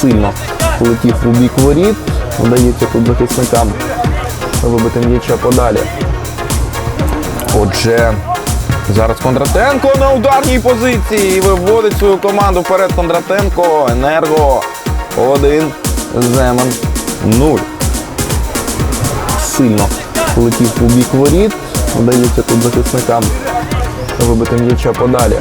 сильно полетів у бік воріт. Вдається тут захисникам вибити м'яча подалі. Отже, зараз Кондратенко на ударній позиції і виводить свою команду вперед Кондратенко. Енерго. Один. Земан. Нуль. Сильно полетів у бік воріт. Вдається тут захисникам вибити м'яча подалі.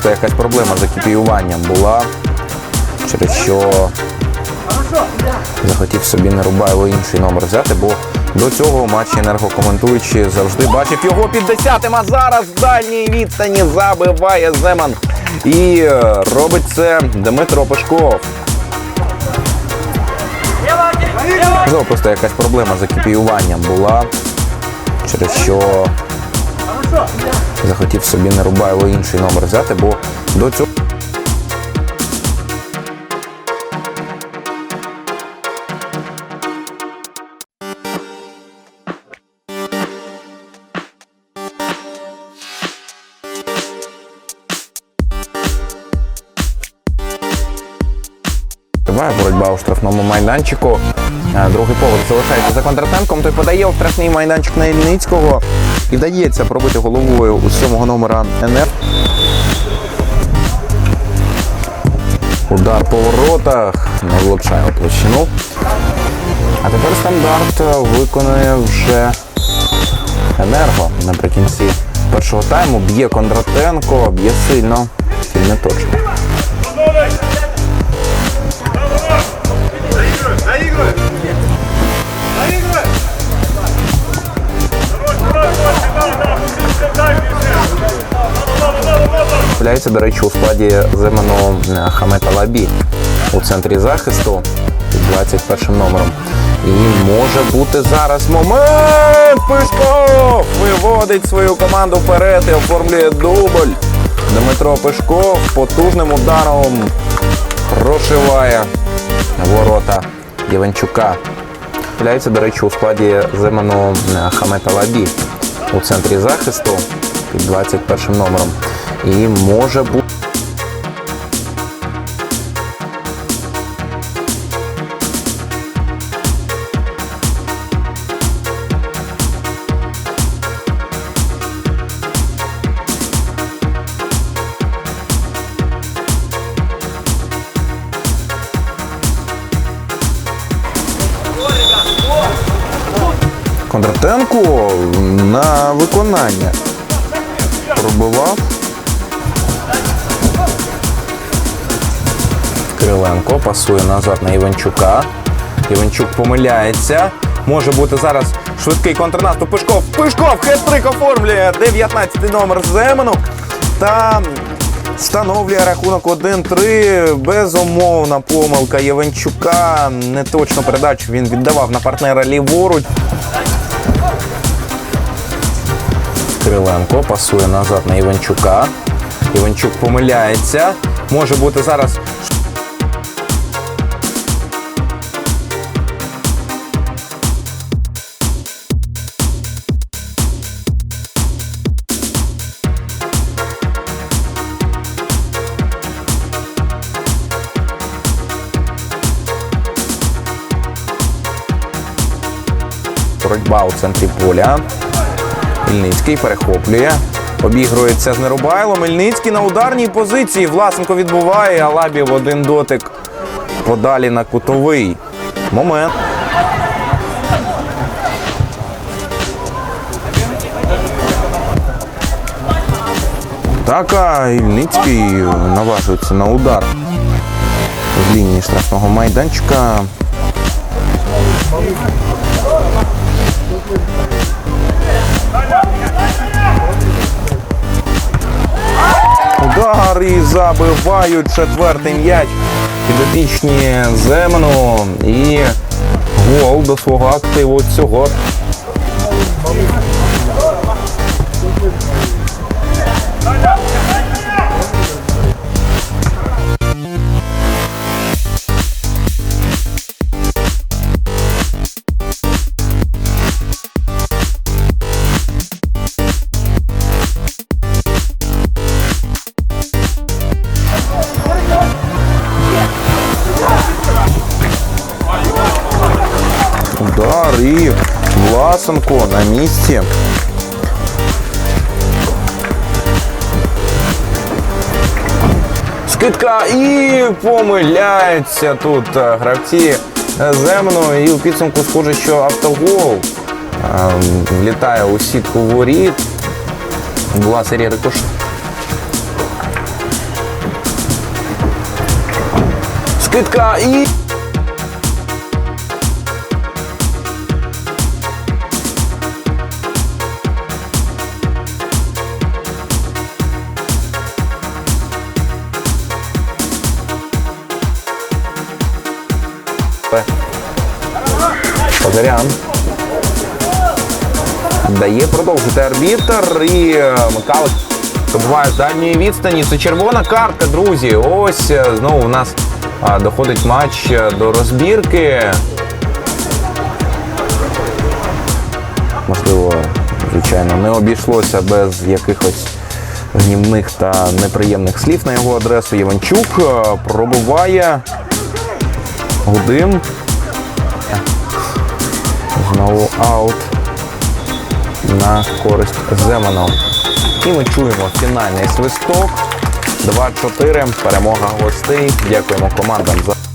Просто якась проблема з екіпіюванням була, через що захотів собі Нерубаєво інший номер взяти, бо до цього матчі енергокоментуючи завжди бачив його під десятим, а зараз в дальній відстані забиває Земан. І е, робить це Дмитро Пешков. Можливо, просто якась проблема з екіпіюванням була, через що захотів собі Нерубаєво інший номер взяти, бо до цього. Боротьба у штрафному майданчику. Е, Другий поверх залишається за Кондратенком. Той подає у штрафний майданчик на Ільницького. І вдається пробити головою у сьомого номера НР. Удар по воротах. Не влучає площину. А тепер стандарт виконує вже Енерго наприкінці першого тайму. Б'є Кондратенко, б'є сильно, сильно точно. Трапляється, до речі, у складі Земану е, Хамета Лабі у центрі захисту під 21 номером. І може бути зараз момент. Пишков виводить свою команду вперед і оформлює дубль. Дмитро Пишков потужним ударом прошиває ворота Євенчука. Трапляється, до речі, у складі Земану е, Хамета Лабі у центрі захисту під 21 номером. І може бути. Кондратенко на виконання пробивав. Кириленко пасує назад на Іванчука. Іванчук помиляється. Може бути зараз швидкий контрнаступ. Пишков. Пишков хет-трик оформлює 19 номер Земану. Та встановлює рахунок 1-3. Безумовна помилка Євенчука. Неточну передачу він віддавав на партнера ліворуч. Кириленко пасує назад на Іванчука. Іванчук помиляється. Може бути зараз. Боротьба у центрі поля. Ільницький перехоплює. Обігрується з Нерубайлом. Ільницький на ударній позиції. Власенко відбуває, а Лабів один дотик подалі на кутовий. Момент. Так, а Ільницький наважується на удар з лінії штрафного майданчика. Забивають четвертий м'яч. Підопічні земену і гол до свого активу цього. На місці. Скидка і помиляються тут е, гравці е, земно. І у підсумку схоже, що автогол е, влітає у сітку воріт. Була серія рикош. Скидка і. Позарян. Дає продовжити арбітр і е, Микалик добуває з дальньої відстані. Це червона картка, друзі. Ось е, знову у нас доходить матч е, до розбірки. Можливо, звичайно, не обійшлося без якихось гнівних та неприємних слів на його адресу. Єванчук е, пробиває. Гудим. Знову аут на користь Земану. І ми чуємо фінальний свисток. 2-4. Перемога гостей. Дякуємо командам за.